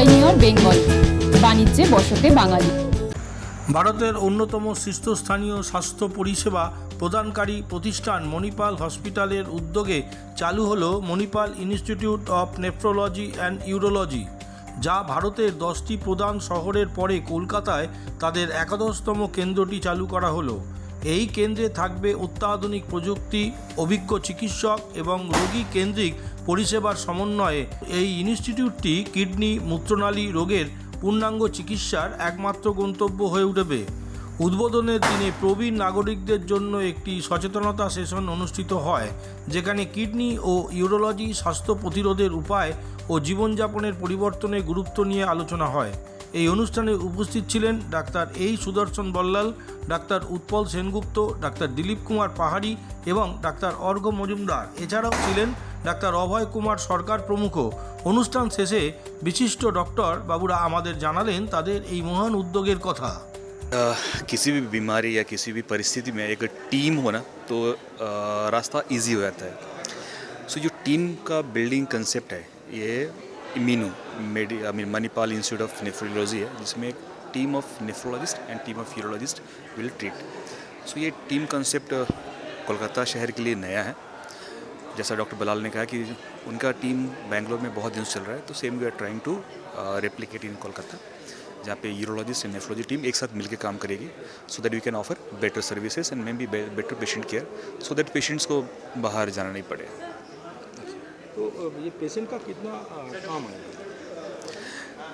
Pioneer Bengal. বাণিজ্যে বসতে বাঙালি। ভারতের অন্যতম শীর্ষস্থানীয় স্বাস্থ্য পরিষেবা প্রদানকারী প্রতিষ্ঠান মণিপাল হসপিটালের উদ্যোগে চালু হলো Manipal institute of nephrology and urology, যা ভারতের দশটি প্রধান শহরের পরে কলকাতায় তাদের একাদশতম কেন্দ্রটি চালু করা হলো। এই কেন্দ্রে থাকবে অত্যাধুনিক প্রযুক্তি, অভিজ্ঞ চিকিৎসক এবং রোগী কেন্দ্রিক পরিষেবার সমন্বয়ে এই ইনস্টিটিউটটি কিডনি, মূত্রনালী রোগের পূর্ণাঙ্গ চিকিৎসার একমাত্র গন্তব্য হয়ে উঠবে। উদ্বোধনের দিনে প্রবীণ নাগরিকদের জন্য একটি সচেতনতা সেশন অনুষ্ঠিত হয়, যেখানে কিডনি ও ইউরোলজি স্বাস্থ্য প্রতিরোধের উপায় ও জীবনযাপনের পরিবর্তনের গুরুত্ব নিয়ে আলোচনা হয়। এই অনুষ্ঠানে উপস্থিত ছিলেন ডাক্তার এই সুদর্শন বল্লাল ডাক্তার উৎপল সেনগুপ্ত ডাক্তার দিলীপ কুমার পাহাড়ি এবং ডাক্তার অর্ঘ মজুমদার এছাড়াও ছিলেন ডাক্তার অভয় কুমার সরকার প্রমুখ অনুষ্ঠান শেষে বিশিষ্ট ডক্টর বাবুরা আমাদের জানালেন তাদের এই মহান উদ্যোগের কথা अ, किसी भी बीमारी या किसी भी परिस्थिति में एक टीम होना तो अ, रास्ता इजी हो जाता है सो जो टीम का बिल्डिंग कंसेप्ट है ये मीनू मेडी I mean Manipal institute of nephrology है, जिसमें एक team of nephrologist and team of urologist will treat so ये टीम कंसेप्ट कोलकाता शहर के लिए नया है। जैसा डॉक्टर बलाल ने कहा कि उनका टीम बैंगलोर में बहुत दिन से चल रहा है तो same we are trying to replicate in Kolkata, जहाँ पे यूरोलॉजिस्ट एंड नेफ्रोलॉजी टीम एक साथ मिलकर काम करेगी so that we can offer better services and maybe better patient care so that patients को बाहर जाना नहीं पड़े। तो ये पेशेंट का कितना काम है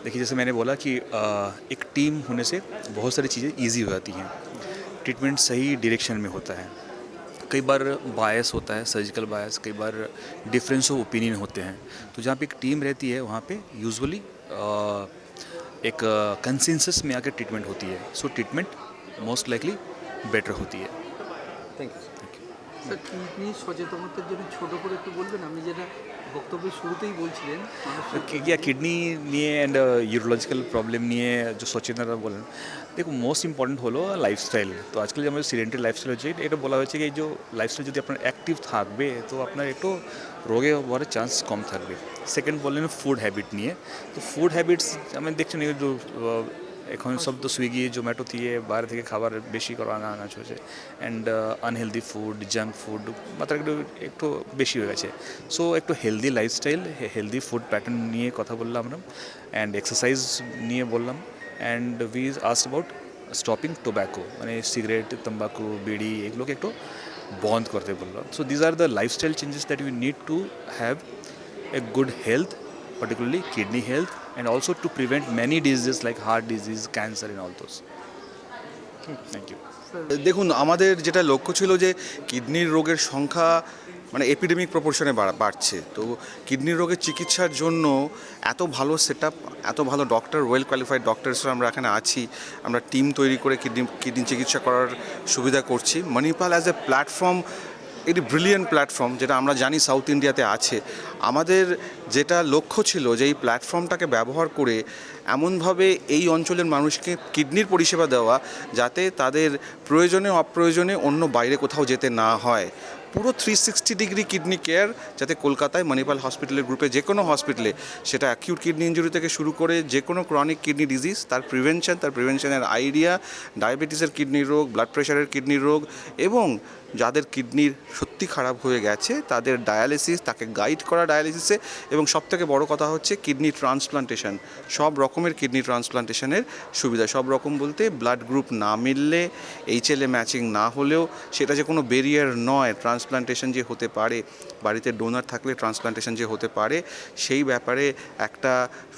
देखिए जैसे मैंने बोला कि एक टीम होने से बहुत सारी चीज़ें ईजी हो जाती हैं। ट्रीटमेंट सही डायरेक्शन में होता है। कई बार बायस होता है सर्जिकल बायस कई बार डिफरेंस ऑफ़ ओपिनियन होते हैं। तो जहाँ पे एक टीम रहती है वहाँ पे यूजुअली एक कंसेंसस में आकर ट्रीटमेंट होती है। So treatment most likely better होती है। थैंक यू স্যার কিডনি সচেতনতার জন্য ছোট করে একটু বলবেন? আপনি যেটা বক্তব্যের শুরুতেই বলছিলেন क्या কিডনি নিয়ে অ্যান্ড ইউরোলজিক্যাল প্রবলেম নিয়ে যে সচেতনতা বলেন। দেখো মোস্ট ইম্পর্টেন্ট হলো লাইফস্টাইল তো আজকাল যে আমাদের সিডেন্টারি লাইফস্টাইল হচ্ছে এটা বলা হয়েছে কি এই যে লাইফস্টাইল যদি আপনার অ্যাক্টিভ থাকবে তো আপনার একটু রোগে হওয়ার চান্স কম থাকবে। সেকেন্ড বললেন ফুড হ্যাবিট নিয়ে। তো ফুড হ্যাবিটস আমি যে আহ, এখন সব তো সুইগি জোম্যাটো দিয়ে বাইরে থেকে খাবার বেশি করা আনা আনা চলছে। And unhealthy food junk food মাত্রা একটু একটু বেশি হয়ে গেছে। সো একটু healthy lifestyle healthy food pattern নিয়ে কথা বললাম আমরা। অ্যান্ড এক্সারসাইজ নিয়ে বললাম। And we asked about stopping tobacco মানে সিগারেট তম্বাকু বিড়ি এগুলোকে একটু বন্ধ করতে বললাম। So these are the lifestyle changes that you need to have a good health particularly kidney health, and also to prevent many diseases like heart disease, cancer, and all those. Thank you. দেখুন আমাদের যেটা লক্ষ্য ছিল যে কিডনির রোগের সংখ্যা মানে এপিডেমিক প্রপোর্শনে বাড়ছে তো কিডনির রোগের চিকিৎসার জন্য এত ভালো সেট এত ভালো ডক্টর ওয়েল কোয়ালিফাইড ডক্টরসরা আমরা এখানে আছি আমরা টিম তৈরি করে কিডনি কিডনি চিকিৎসা করার সুবিধা করছি মণিপাল অ্যাজ এ প্ল্যাটফর্ম একটি ব্রিলিয়েন্ট প্ল্যাটফর্ম যেটা আমরা জানি সাউথ ইন্ডিয়াতে আছে। আমাদের যেটা লক্ষ্য ছিল যে এই প্ল্যাটফর্মটাকে ব্যবহার করে এমনভাবে এই অঞ্চলের মানুষকে কিডনির পরিষেবা দেওয়া যাতে তাদের প্রয়োজনে অপ্রয়োজনে অন্য বাইরে কোথাও যেতে না হয়। পুরো three sixty degree kidney care যাতে কলকাতায় মণিপাল হসপিটালের গ্রুপে যে কোনো হসপিটালে সেটা অ্যাকিউট কিডনি ইঞ্জুরি থেকে শুরু করে যে কোনো ক্রনিক কিডনি ডিজিজ তার প্রিভেনশন তার প্রিভেনশনের আইডিয়া ডায়াবেটিসের কিডনি রোগ ব্লাড প্রেশারের কিডনি রোগ এবং যাদের কিডনির সত্যি খারাপ হয়ে গেছে, তাদের ডায়ালিসিস তাকে গাইড করা ডায়ালিসিসে এবং সবথেকে বড় কথা হচ্ছে কিডনি ট্রান্সপ্লান্টেশন সব রকমের কিডনি ট্রান্সপ্লান্টেশনের সুবিধা। সব রকম বলতে ব্লাড গ্রুপ না মিললে এইচএলএ ম্যাচিং না হলেও সেটা যে কোনো বেরিয়ার নয়। ট্রান্সপ্লান্টেশন যে হতে পারে, বাড়িতে ডোনার থাকলে ট্রান্সপ্লান্টেশন যে হতে পারে, সেই ব্যাপারে একটা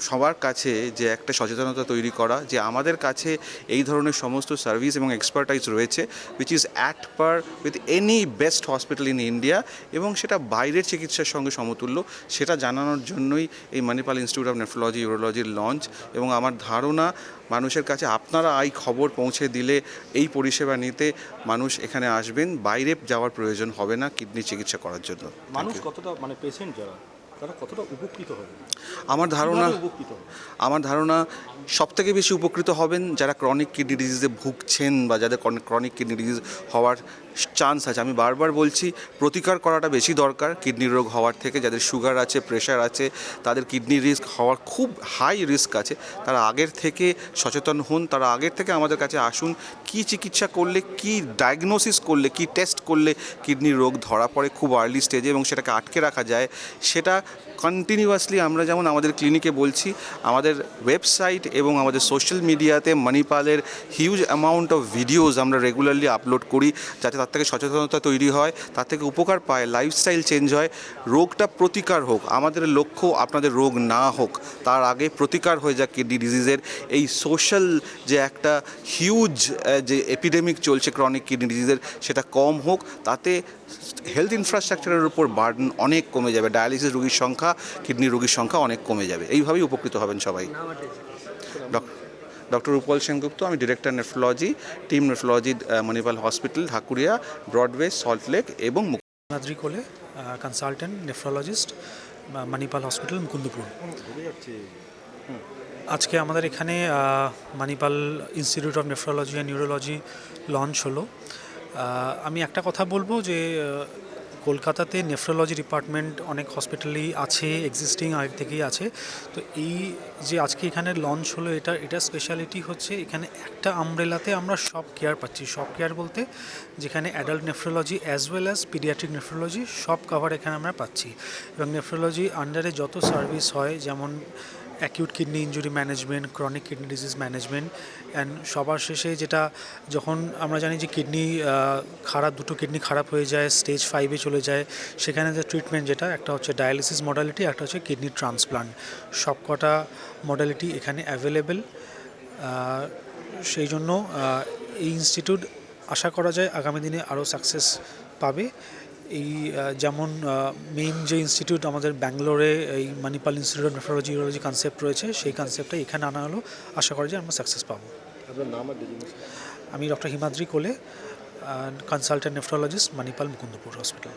সবার কাছে যে একটা সচেতনতা তৈরি করা, যে আমাদের কাছে এই ধরনের সমস্ত সার্ভিস এবং এক্সপার্টাইজ রয়েছে which is at par with any best hospital in India এবং সেটা বাইরের চিকিৎসার সঙ্গে সমতুল্য। সেটা জানানোর জন্যই এই মানিপাল ইনস্টিটিউট অফ নেফ্রোলজি ইউরোলজির লঞ্চ এবং আমার ধারণা মানুষের কাছে আপনারা এই খবর পৌঁছে দিলে এই পরিষেবা নিতে মানুষ এখানে আসবেন। বাইরে যাওয়ার প্রয়োজন হবে না কিডনি চিকিৎসা করার জন্য। মানুষ কতটা মানে পেশেন্ট যারা? তারা কতটা উপকৃত হবে? আমার ধারণা উপকৃত আমার ধারণা সব থেকে বেশি উপকৃত হবেন যারা ক্রনিক কিডনি ডিজিজে ভুগছেন বা যাদের ক্রনিক কিডনি ডিজিজ হওয়ার চান্স আছে। আমি বারবার বলছি প্রতিকার করাটা বেশি দরকার কিডনির রোগ হওয়ার থেকে। যাদের সুগার আছে প্রেশার আছে তাদের কিডনি রিস্ক হওয়ার খুব হাই রিস্ক আছে। তারা আগের থেকে সচেতন হন তারা আগের থেকে আমাদের কাছে আসুন কি চিকিৎসা করলে কি ডায়াগনোসিস করলে কি টেস্ট করলে কিডনির রোগ ধরা পড়ে খুব আর্লি স্টেজে এবং সেটাকে আটকে রাখা যায় সেটা কন্টিনিউয়াসলি আমরা যেমন আমাদের ক্লিনিকে বলছি, আমাদের ওয়েবসাইট এবং আমাদের সোশ্যাল মিডিয়াতে মণিপালের হিউজ অ্যামাউন্ট অফ ভিডিওস আমরা রেগুলারলি আপলোড করি, যাতে তার থেকে সচেতনতা তৈরি হয়, তার থেকে উপকার পায় লাইফস্টাইল চেঞ্জ হয়। রোগটা প্রতিকার হোক, আমাদের লক্ষ্য আপনাদের রোগ না হোক, তার আগে প্রতিকার হয়ে যাক কিডনি ডিজিজের এই সোশ্যাল যে একটা হিউজ যে এপিডেমিক চলছে ক্রনিক কিডনি ডিজিজের সেটা কম হোক, তাতে হেলথ ইনফ্রাস্ট্রাকচারের উপর বার্ডেন অনেক কমে যাবে। ডায়ালিসিস রোগীর সংখ্যা কিডনি রোগীর সংখ্যা অনেক কমে যাবে। এইভাবেই উপকৃত হবেন সবাই। ডক্টর রূপল সেনগুপ্ত, আমি director nephrology team nephrology Manipal hospital Dhakuria Broadway Salt Lake এবং Madrid Kole consultant nephrologist Manipal hospital Mukundapur. আজকে আমাদের এখানে Manipal institute of nephrology and neurology launch হলো। আমি একটা কথা বলব যে কলকাতাতে নেফ্রোলজি ডিপার্টমেন্ট অনেক হসপিটালেই আছে এক্সিস্টিং আগে থেকেই আছে। তো এই যে আজকে এখানে লঞ্চ হলো, এটা এটা স্পেশালিটি হচ্ছে, এখানে একটা আমব্রেলাতে আমরা সব কেয়ার পাচ্ছি। সব কেয়ার বলতে যেখানে adult nephrology as well as paediatric nephrology সব কভার এখানে আমরা পাচ্ছি। এবং নেফ্রোলজি আন্ডারে যত সার্ভিস হয়, যেমন acute kidney injury management chronic kidney disease management and সবার শেষে যেটা যখন আমরা জানি যে কিডনি খারাপ, দুটো কিডনি খারাপ হয়ে যায় স্টেজ ফাইভে চলে যায়, সেখানে যে ট্রিটমেন্ট যেটা, একটা হচ্ছে ডায়ালিসিস মডালিটি একটা হচ্ছে কিডনি ট্রান্সপ্লান্ট সবকটা মডালিটি এখানে অ্যাভেলেবেল সেই জন্য এই ইনস্টিটিউট আশা করা যায় আগামী দিনে আরও সাকসেস পাবে। এই যেমন মেইন যে ইনস্টিটিউট আমাদের ব্যাঙ্গালোরে এই Manipal institute of nephrology urology concept রয়েছে সেই কনসেপ্টটা এখানে আনা হলো। আশা করা যায় আমরা সাকসেস পাবো। আমি doctor Himadri Kole consultant nephrologist Manipal Mukundapur hospital.